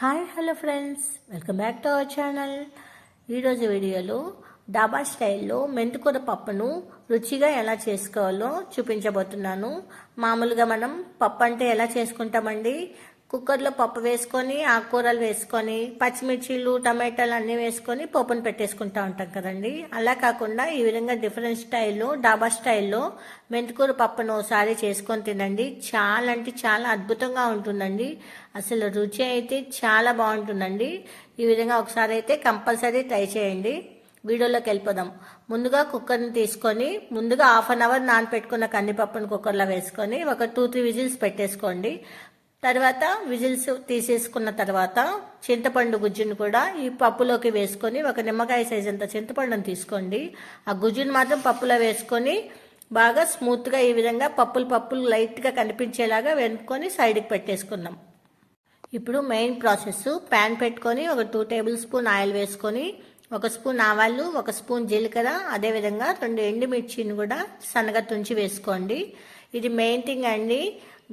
Hi hello friends. Welcome back to our channel. ఈరోజు వీడియోలో డాబా స్టైల్లో మెంతికూర పప్పును రుచిగా ఎలా చేసుకోవాలో చూపించబోతున్నాను. మామూలుగా మనం పప్పు అంటే ఎలా చేసుకుంటామండి? కుక్కర్లో పప్పు వేసుకొని ఆకుకూరలు వేసుకొని పచ్చిమిర్చీలు టమాటాలు అన్నీ వేసుకొని పప్పును పెట్టేసుకుంటా ఉంటాం కదండి. అలా కాకుండా ఈ విధంగా డిఫరెంట్ స్టైల్లో డాబా స్టైల్లో మెంతికూర పప్పును ఒకసారి చేసుకొని తినండి. చాలా అంటే చాలా అద్భుతంగా ఉంటుందండి. అసలు రుచి అయితే చాలా బాగుంటుందండి. ఈ విధంగా ఒకసారి అయితే కంపల్సరీ ట్రై చేయండి. వీడియోలోకి వెళ్ళిపోదాం. ముందుగా కుక్కర్ని తీసుకొని ముందుగా హాఫ్ అన్ అవర్ నానపెట్టుకున్న కందిపప్పును కుక్కర్లో వేసుకొని ఒక టూ త్రీ విజిల్స్ పెట్టేసుకోండి. తర్వాత విజిల్స్ తీసేసుకున్న తర్వాత చింతపండు గుజ్జును కూడా ఈ పప్పులోకి వేసుకొని ఒక నిమ్మకాయ సైజ్ అంత చింతపండును తీసుకోండి. ఆ గుజ్జును మాత్రం పప్పులో వేసుకొని బాగా స్మూత్గా ఈ విధంగా పప్పులు పప్పులు లైట్గా కనిపించేలాగా వెనుకొని సైడ్కి పెట్టేసుకుందాం. ఇప్పుడు మెయిన్ ప్రాసెస్ ప్యాన్ పెట్టుకొని ఒక టూ టేబుల్ స్పూన్ ఆయిల్ వేసుకొని ఒక స్పూన్ ఆవాలు ఒక స్పూన్ జీలకర్ర అదేవిధంగా రెండు ఎండుమిర్చిని కూడా సన్నగా తుంచి వేసుకోండి. ఇది మెయిన్ థింగ్ అండి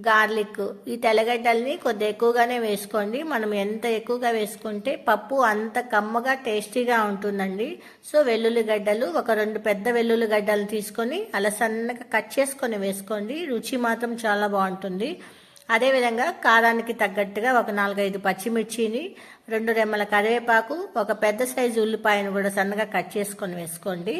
గార్లిక్ ఈ తెల్లగడ్డల్ని కొద్దిగా ఎక్కువగానే వేసుకోండి. మనం ఎంత ఎక్కువగా వేసుకుంటే పప్పు అంత కమ్మగా టేస్టీగా ఉంటుందండి. సో వెల్లుల్లిగడ్డలు ఒక రెండు పెద్ద వెల్లుల్లిగడ్డలు తీసుకొని అలా సన్నగా కట్ చేసుకొని వేసుకోండి. రుచి మాత్రం చాలా బాగుంటుంది. అదేవిధంగా కారానికి తగ్గట్టుగా ఒక నాలుగైదు పచ్చిమిర్చిని రెండు రెమ్మల కరివేపాకు ఒక పెద్ద సైజు ఉల్లిపాయను కూడా సన్నగా కట్ చేసుకొని వేసుకోండి.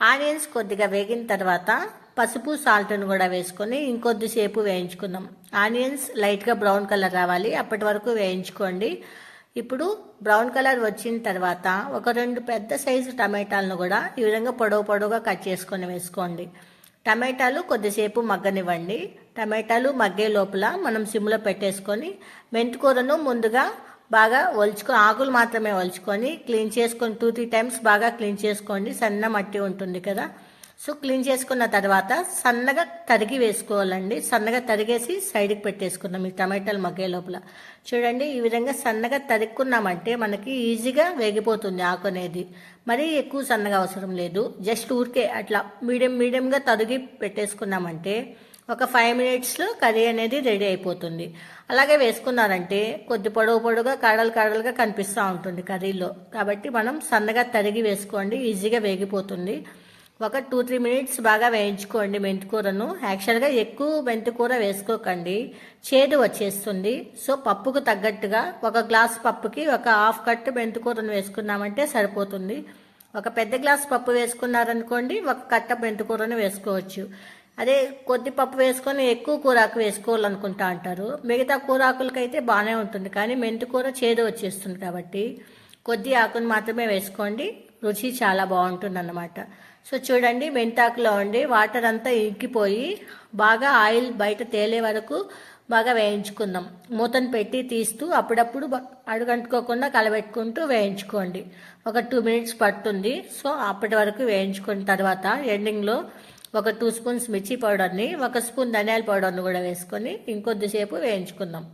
ఆనియన్స్ కొద్దిగా వేగిన తర్వాత పసుపు సాల్ట్ను కూడా వేసుకొని ఇంకొద్దిసేపు వేయించుకుందాం. ఆనియన్స్ లైట్గా బ్రౌన్ కలర్ రావాలి. అప్పటి వరకు వేయించుకోండి. ఇప్పుడు బ్రౌన్ కలర్ వచ్చిన తర్వాత ఒక రెండు పెద్ద సైజు టమాటాలను కూడా ఈ విధంగా పొడవు పొడవుగా కట్ చేసుకొని వేసుకోండి. టమాటాలు కొద్దిసేపు మగ్గనివ్వండి. టమాటాలు మగ్గే లోపల మనం సిమ్లో పెట్టేసుకొని మెంతికూరను ముందుగా బాగా ఒలుచుకొని ఆకులు మాత్రమే ఒలుచుకొని క్లీన్ చేసుకొని టూ త్రీ టైమ్స్ బాగా క్లీన్ చేసుకోండి. సన్న మట్టి ఉంటుంది కదా. సో క్లీన్ చేసుకున్న తర్వాత సన్నగా తరిగి వేసుకోవాలండి. సన్నగా తరిగేసి సైడ్కి పెట్టేసుకున్నాం ఈ టమాటాలు మగ్గే లోపల. చూడండి ఈ విధంగా సన్నగా తరుక్కున్నామంటే మనకి ఈజీగా వేగిపోతుంది ఆకు అనేది. మరీ ఎక్కువ సన్నగా అవసరం లేదు. జస్ట్ ఊరికే అట్లా మీడియం మీడియంగా తరిగి పెట్టేసుకున్నామంటే ఒక ఫైవ్ మినిట్స్లో కర్రీ అనేది రెడీ అయిపోతుంది. అలాగే వేసుకున్నారంటే కొద్ది పొడవు పొడవుగా కాడలు కాడలుగా కనిపిస్తూ ఉంటుంది కర్రీలో. కాబట్టి మనం సన్నగా తరిగి వేసుకోండి. ఈజీగా వేగిపోతుంది. ఒక టూ త్రీ మినిట్స్ బాగా వేయించుకోండి మెంతికూరను. యాక్చువల్గా ఎక్కువ మెంతికూర వేసుకోకండి. చేదు వచ్చేస్తుంది. సో పప్పుకు తగ్గట్టుగా ఒక గ్లాస్ పప్పుకి ఒక హాఫ్ కట్ మెంతికూరను వేసుకున్నామంటే సరిపోతుంది. ఒక పెద్ద గ్లాస్ పప్పు వేసుకున్నారనుకోండి ఒక కట్ట మెంతికూరను వేసుకోవచ్చు. అదే కొద్ది పప్పు వేసుకొని ఎక్కువ కూరాకు వేసుకోవాలనుకుంటా అంటారు. మిగతా కూరాకులకైతే బాగానే ఉంటుంది కానీ మెంతికూర చేదు వచ్చేస్తుంది కాబట్టి కొద్ది ఆకును మాత్రమే వేసుకోండి. రుచి చాలా బాగుంటుంది అన్నమాట సో చూడండి మెంతాకులో ఉండి వాటర్ అంతా ఇంకిపోయి బాగా ఆయిల్ బయట తేలే వరకు బాగా వేయించుకుందాం. మూతను పెట్టి తీస్తూ అప్పుడప్పుడు అడుగంటుకోకుండా కలబెట్టుకుంటూ వేయించుకోండి. ఒక టూ మినిట్స్ పడుతుంది. సో అప్పటి వరకు వేయించుకున్న తర్వాత ఎండింగ్లో ఒక టూ స్పూన్స్ మిర్చి పౌడర్ని ఒక స్పూన్ ధనియాల పౌడర్ని కూడా వేసుకొని ఇంకొద్దిసేపు వేయించుకుందాం.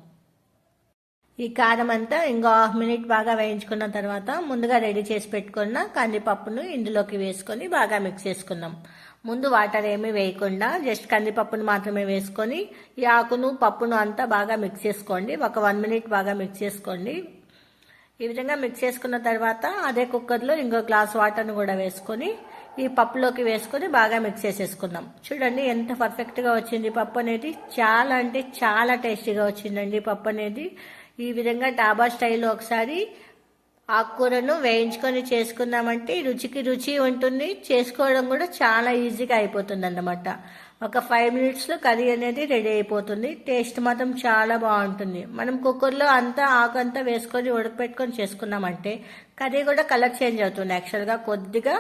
ఈ కారం అంతా ఇంకో హాఫ్ మినిట్ బాగా వేయించుకున్న తర్వాత ముందుగా రెడీ చేసి పెట్టుకున్న కందిపప్పును ఇందులోకి వేసుకొని బాగా మిక్స్ చేసుకుందాం. ముందు వాటర్ ఏమీ వేయకుండా జస్ట్ కందిపప్పును మాత్రమే వేసుకొని ఈ ఆకును పప్పును అంతా బాగా మిక్స్ చేసుకోండి. ఒక వన్ మినిట్ బాగా మిక్స్ చేసుకోండి. ఈ విధంగా మిక్స్ చేసుకున్న తర్వాత అదే కుక్కర్లో ఇంకో గ్లాస్ వాటర్ను కూడా వేసుకొని ఈ పప్పులోకి వేసుకొని బాగా మిక్స్ చేసేసుకుందాం. చూడండి ఎంత పర్ఫెక్ట్గా వచ్చింది పప్పు అనేది. చాలా అంటే చాలా టేస్టీగా వచ్చిందండి పప్పు అనేది. ఈ విధంగా డాబా స్టైల్లో ఒకసారి ఆకుకూరను వేయించుకొని చేసుకుందామంటే రుచికి రుచి ఉంటుంది. చేసుకోవడం కూడా చాలా ఈజీగా అయిపోతుంది అన్నమాట ఒక ఫైవ్ మినిట్స్లో కర్రీ అనేది రెడీ అయిపోతుంది. టేస్ట్ మాత్రం చాలా బాగుంటుంది. మనం కుక్కర్లో అంతా ఆకు అంతా వేసుకొని ఉడకపెట్టుకొని చేసుకున్నామంటే కర్రీ కూడా కలర్ చేంజ్ అవుతుంది. యాక్చువల్గా కొద్దిగా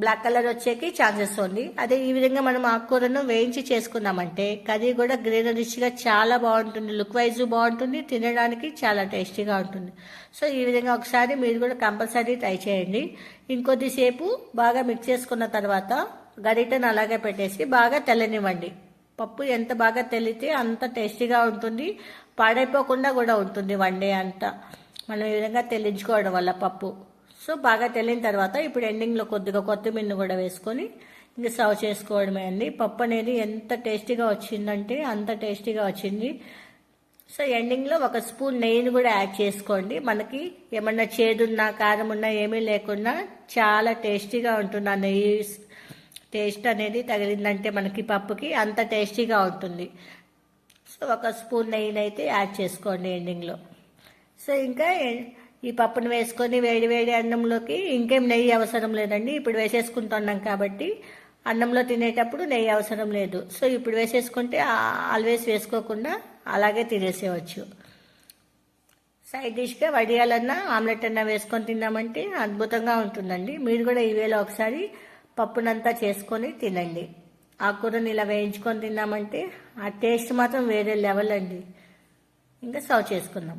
బ్లాక్ కలర్ వచ్చేకి ఛాన్సెస్ ఉంది అదే ఈ విధంగా మనం ఆకుకూరను వేయించి చేసుకున్నామంటే కర్రీ కూడా గ్రీనరిష్గా చాలా బాగుంటుంది. లుక్ వైజ్ బాగుంటుంది. తినడానికి చాలా టేస్టీగా ఉంటుంది. సో ఈ విధంగా ఒకసారి మీరు కూడా కంపల్సరీ ట్రై చేయండి. ఇంకొద్దిసేపు బాగా మిక్స్ చేసుకున్న తర్వాత గరిటను అలాగే పెట్టేసి బాగా తెల్లనివ్వండి. పప్పు ఎంత బాగా తెలితే అంత టేస్టీగా ఉంటుంది. పాడైపోకుండా కూడా ఉంటుంది వన్ డే అంతా. మనం ఈ విధంగా తెల్లించుకోవడం వల్ల పప్పు. సో బాగా తెల్లిన తర్వాత ఇప్పుడు ఎండింగ్లో కొద్దిగా కొత్తిమీరని కూడా వేసుకొని ఇంకా సర్వ్ చేసుకోవడమే అండి. పప్పు అనేది ఎంత టేస్టీగా వచ్చిందంటే అంత టేస్టీగా వచ్చింది. సో ఎండింగ్లో ఒక స్పూన్ నెయ్యిని కూడా యాడ్ చేసుకోండి. మనకి ఏమన్నా చేదున్నా కారం ఉన్నా ఏమీ లేకుండా చాలా టేస్టీగా ఉంటుంది ఆ నెయ్యి. టేస్ట్ అనేది తగిలిందంటే మనకి పప్పుకి అంత టేస్టీగా ఉంటుంది. సో ఒక స్పూన్ నెయ్యిని అయితే యాడ్ చేసుకోండి ఎండింగ్లో సో ఇంకా ఈ పప్పును వేసుకొని వేడి వేడి అన్నంలోకి ఇంకేం నెయ్యి అవసరం లేదండి. ఇప్పుడు వేసేసుకుంటున్నాం కాబట్టి అన్నంలో తినేటప్పుడు నెయ్యి అవసరం లేదు. సో ఇప్పుడు వేసేసుకుంటే ఆల్వేస్ వేసుకోకుండా అలాగే తినేసేయవచ్చు సైడ్ డిష్గా వడియాలన్నా ఆమ్లెట్ అన్నా వేసుకొని తిన్నామంటే అద్భుతంగా ఉంటుందండి. మీరు కూడా ఈవేళ ఒకసారి పప్పునంతా చేసుకొని తినండి. ఆ కూరని ఇలా వేయించుకొని తిన్నామంటే ఆ టేస్ట్ మాత్రం వేరే లెవెల్ అండి. ఇంకా సర్వ్ చేసుకుందాం.